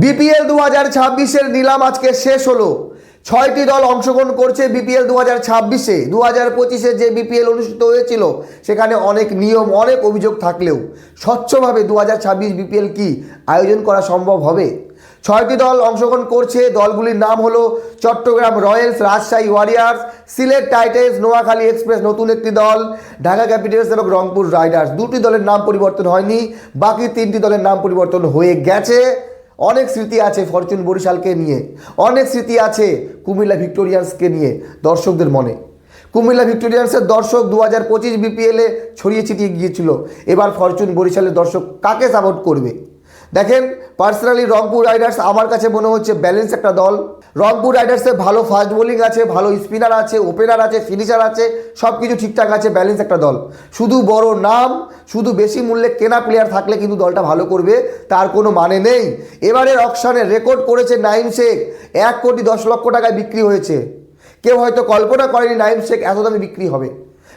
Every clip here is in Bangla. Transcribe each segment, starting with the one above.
বিপিএল দু হাজার ছাব্বিশের নিলাম আজকে শেষ হলো। ছয়টি দল অংশগ্রহণ করছে বিপিএল দু হাজার ছাব্বিশে। দু হাজার পঁচিশে যে বিপিএল অনুষ্ঠিত হয়েছিল, সেখানে অনেক নিয়ম, অনেক অভিযোগ থাকলেও স্বচ্ছভাবে দু হাজার ছাব্বিশ বিপিএল কি আয়োজন করা সম্ভব হবে? ছয়টি দল অংশগ্রহণ করছে, দলগুলির নাম হলো Chattogram Royals, Rajshahi Warriors, Sylhet Titans, Noakhali Express নতুন একটি দল, ঢাকা ক্যাপিটালস এবং রংপুর রাইডার্স। দুটি দলের নাম পরিবর্তন হয়নি, বাকি তিনটি দলের নাম পরিবর্তন হয়ে গেছে। অনেক স্মৃতি আছে ফরচুন বরিশালকে নিয়ে। অনেক স্মৃতি আছে কুমিল্লা ভিক্টোরিয়ান্সকে নিয়ে দর্শকদের মনে। কুমিল্লা ভিক্টোরিয়ান্সের দর্শক দু হাজার পঁচিশ বিপিএলে ছড়িয়ে ছিটিয়ে গিয়েছিল। এবার ফরচুন বরিশালের দর্শক কাকে সাপোর্ট করবে? দেখেন পার্সোনালি রংপুর রাইডার্স আমার কাছে মনে হচ্ছে ব্যালেন্স একটা দল। রংপুর রাইডার্সে ভালো ফাস্ট বোলিং আছে, ভালো স্পিনার আছে ওপেনার আছে ফিনিশার আছে সব কিছু ঠিকঠাক আছে ব্যালেন্স একটা দল। শুধু বড় নাম, শুধু বেশি মূল্যে কেনা প্লেয়ার থাকলে কিন্তু দলটা ভালো করবে, তার কোনো মানে নেই। এবারের অকশনে রেকর্ড করেছে নাইম শেখ, এক কোটি দশ লক্ষ টাকায় বিক্রি হয়েছে। কেউ হয়তো কল্পনা করেনি নাইম শেখ এত দামে বিক্রি হবে।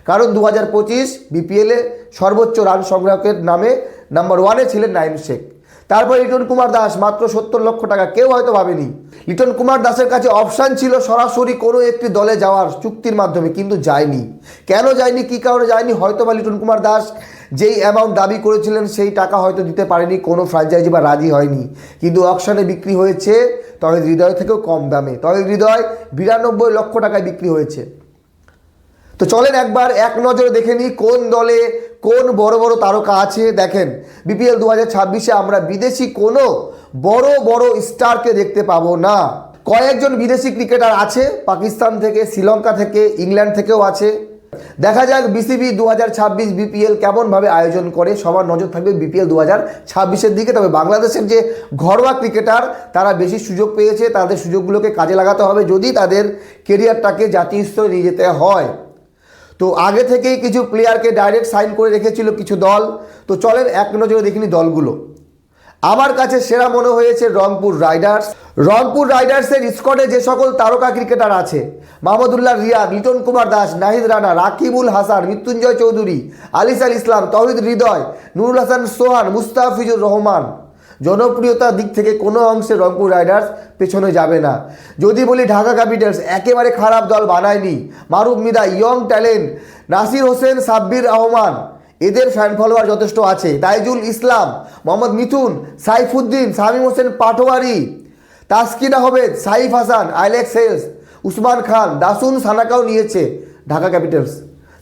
কারণ দু হাজার পঁচিশ বিপিএলে সর্বোচ্চ রান সংগ্রাহকের নামে নাম্বার ওয়ানে ছিলেন নাইম শেখ। তারপর লিটন কুমার দাস, মাত্র সত্তর লক্ষ টাকা। কেউ হয়তো ভাবেনি। লিটন কুমার দাসের কাছে অপশান ছিল সরাসরি কোনো একটি দলে যাওয়ার চুক্তির মাধ্যমে, কিন্তু যায়নি। কেন যায়নি, কী কারণে যায়নি হয়তো বা লিটন কুমার দাস যেই অ্যামাউন্ট দাবি করেছিলেন, সেই টাকা হয়তো দিতে পারেনি, কোনো ফ্র্যাঞ্চাইজি বা রাজি হয়নি। কিন্তু অকশানে বিক্রি হয়েছে, তবে হৃদয় থেকেও কম দামে। তবে হৃদয় বিরানব্বই লক্ষ টাকায় বিক্রি হয়েছে। তো চলেন একবার এক নজরে দেখে নিই কোন দলে কোন বড় বড় তারকা আছে? দেখেন বিপিএল দু হাজার ছাব্বিশে আমরা বিদেশি কোনো বড় বড় স্টারকে দেখতে পাবো না। কয়েকজন বিদেশি ক্রিকেটার আছে, পাকিস্তান থেকে, শ্রীলঙ্কা থেকে, ইংল্যান্ড থেকেও আছে। দেখা যাক বিসিবি দু হাজার ছাব্বিশ বিপিএল কেমনভাবে আয়োজন করে। সবার নজর থাকবে বিপিএল দু হাজার ছাব্বিশের দিকে। তবে বাংলাদেশের যে ঘরোয়া ক্রিকেটার, তারা বেশি সুযোগ পেয়েছে। তাদের সুযোগগুলোকে কাজে লাগাতে হবে যদি তাদের কেরিয়ারটাকে জাতীয় স্তরে নিয়ে যেতে হয়। তো আগে থেকেই কিছু প্লেয়ারকে ডাইরেক্ট সাইন করে রেখেছিল কিছু দল। তো চলেন এক নজরে দেখিনি দলগুলো। আমার কাছে সেরা মনে হয়েছে রংপুর রাইডার্স। রংপুর রাইডার্সের স্কোয়াডে যে সকল তারকা ক্রিকেটার আছে, মাহমুদুল্লাহ রিয়াদ, লিটন কুমার দাস, নাহিদ রানা, রাকিবুল হাসান, মৃত্যুঞ্জয় চৌধুরী আলিসাল ইসলাম, তহিদ হৃদয়, নুরুল হাসান সোহান, মুস্তাফিজুর রহমান। জনপ্রিয়তার দিক থেকে কোনো অংশে রংপুর রাইডার্স পেছনে যাবে না। যদি বলি ঢাকা ক্যাপিটালস, একেবারে খারাপ দল বানায়নি। মারুফ মিদা, ইয়ং ট্যালেন্ট, নাসির হোসেন, সাব্বির রহমান, এদের ফ্যান ফলোয়ার যথেষ্ট আছে। তাইজুল ইসলাম, মোহাম্মদ মিথুন, সাইফুদ্দিন সামিম হোসেন পাটোয়ারি, তাসকিন আহমেদ, সাইফ হাসান, আইলেক্স হেলস, উসমান খান, দাসুন সানাকাও নিয়েছে ঢাকা ক্যাপিটালস।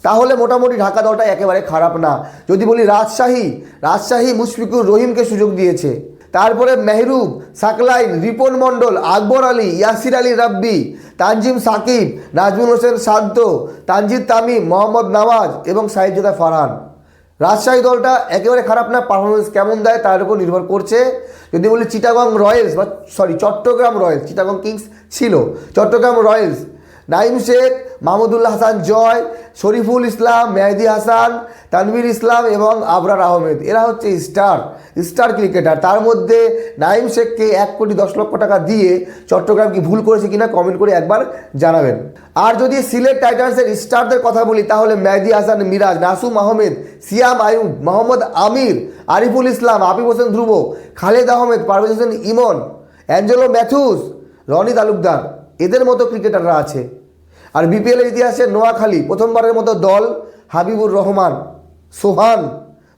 তাহলে মোটামুটি ঢাকা দলটা একেবারে খারাপ না। যদি বলি রাজশাহী রাজশাহী মুশফিকুর রহিমকে সুযোগ দিয়েছে। তারপরে মেহরুব, সাকলাইন, রিপন মণ্ডল, আকবর আলী, ইয়াসির আলী রাব্বি, তানজিম সাকিব, নাজমুল হোসেন শান্ত, তানজিদ তামিম, মোহাম্মদ নওয়াজ এবং সাইজুদা ফারহান। রাজশাহী দলটা একেবারে খারাপ না পারফরমেন্স কেমন দেয় তার উপর নির্ভর করছে। যদি বলি চিটাগং রয়্যালস বা sorry Chattogram Royals, Chittagong Kings ছিল। চট্টগ্রাম রয়্যালস নাইম শেখ মাহমুদুল্লাহ হাসান জয়, শরীফুল ইসলাম, মেহেদি হাসান, তানভীর ইসলাম এবং আবরার আহমেদ। এরা হচ্ছে স্টার স্টার ক্রিকেটার। তার মধ্যে নাইম শেখকে এক কোটি দশ লক্ষ টাকা দিয়ে চট্টগ্রাম কি ভুল করেছে কিনা কমেন্ট করে একবার জানাবেন। আর যদি সিলেট টাইটান্সের স্টারদের কথা বলি, তাহলে মেহেদি হাসান, মিরাজ, নাসুম আহমেদ, সিয়াম আয়ুব, মোহাম্মদ আমির, আরিফুল ইসলাম, আবিব হোসেন ধ্রুব, খালেদ আহমেদ, পারভেজ হোসেন ইমন, অ্যাঞ্জেলো ম্যাথুস রনি তালুকদার। এদের মতো ক্রিকেটাররা আছে। আর বিপিএলের ইতিহাসে নোয়াখালী প্রথমবারের মতো দল হাবিবুর রহমান, সোহান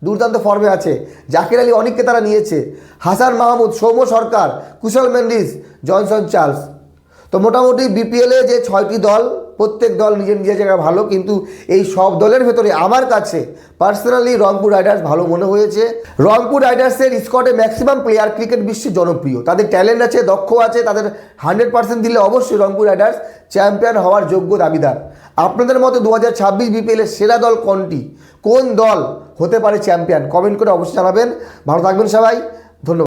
দুর্দান্ত ফর্মে আছে। জাকির আলী অনেককে তারা নিয়েছে। Hasan Mahmud, Soumya Sarkar, Kusal Mendis Johnson Charles. তো মোটামুটি বিপিএলে যে ছয়টি দল প্রত্যেক দল নিজের নিজের জায়গায় ভালো, কিন্তু এই সব দলের ভেতরে আমার কাছে পার্সোনালি রংপুর রাইডার্স ভালো মনে হয়েছে। রংপুর রাইডার্সের স্কোয়াডে ম্যাক্সিমাম প্লেয়ার ক্রিকেট বিশ্বে জনপ্রিয়। তাদের ট্যালেন্ট আছে, দক্ষ আছে, তাদের হান্ড্রেড পার্সেন্ট দিলে অবশ্যই রংপুর রাইডার্স চ্যাম্পিয়ন হওয়ার যোগ্য দাবিদার। আপনাদের মতো দু হাজার ছাব্বিশ বিপিএলের সেরা দল কোনটি? কোন দল হতে পারে চ্যাম্পিয়ন কমেন্ট করে অবশ্যই জানাবেন। ভালো থাকবেন সবাই।